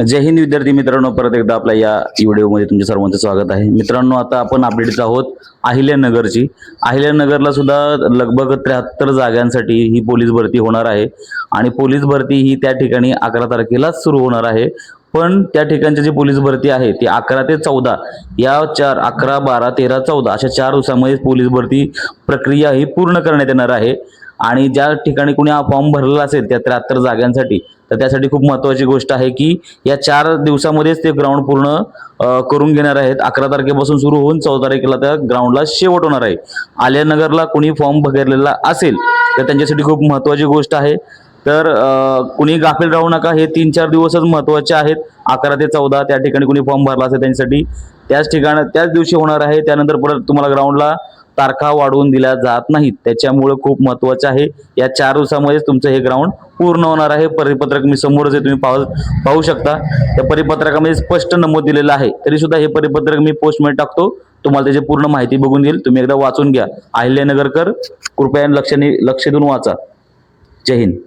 जय हिंद विद्यार्थी मित्रांनो. परत एकदा आपल्या या व्हिडिओमध्ये तुमच्या सर्वांचं स्वागत आहे. मित्रांनो आता आपण अपडेट आहोत अहिल्यानगरची. अहिल्यानगरला सुद्धा लगभग त्र्याहत्तर जागांसाठी ही पोलीस भरती होणार आहे. आणि पोलीस भरती ही त्या ठिकाणी अकरा तारखेलाच सुरू होणार आहे. पण त्या ठिकाणची जी पोलीस भरती आहे ती अकरा ते चौदा या चार अकरा बारा तेरा चौदा अशा चार दिवसामध्ये पोलीस भरती प्रक्रिया ही पूर्ण करण्यात येणार आहे. आणि ज्या ठिकाणी कुणी हा फॉर्म भरलेला असेल त्या त्र्याहत्तर जागांसाठी तर त्यासाठी खूप महत्त्वाची गोष्ट आहे की या चार दिवसामध्येच ते ग्राउंड पूर्ण करून घेणार आहेत. अकरा तारखेपासून सुरू होऊन चौदा तारखेला त्या ग्राउंडला शेवट होणार आहे. आल्यानगरला कुणी फॉर्म भरलेला असेल तर त्यांच्यासाठी खूप महत्त्वाची गोष्ट आहे. तर कुणी गाफील राहू नका हे तीन चार दिवसच महत्त्वाचे आहेत. अकरा ते चौदा त्या ठिकाणी कुणी फॉर्म भरला असेल त्यांच्यासाठी त्याच ठिकाण त्याच दिवशी होणार आहे. त्यानंतर परत तुम्हाला ग्राउंडला तारखा वाढवून दिल्या जात नाहीत. त्याच्यामुळे खूप महत्त्वाचं आहे. या चार दिवसामध्येच तुमचं हे ग्राउंड पूर्ण होणार आहे. परिपत्रक मी समोरच जे तुम्ही पाहू पाहू शकता. त्या परिपत्रकामध्ये स्पष्ट नमूद दिलेलं आहे. तरी सुद्धा हे परिपत्रक मी पोस्टमध्ये टाकतो. तुम्हाला त्याची पूर्ण माहिती बघून देईल तुम्ही एकदा वाचून घ्या. अहिल्यानगरकर कृपया लक्षाने लक्ष देऊन वाचा. जय हिंद.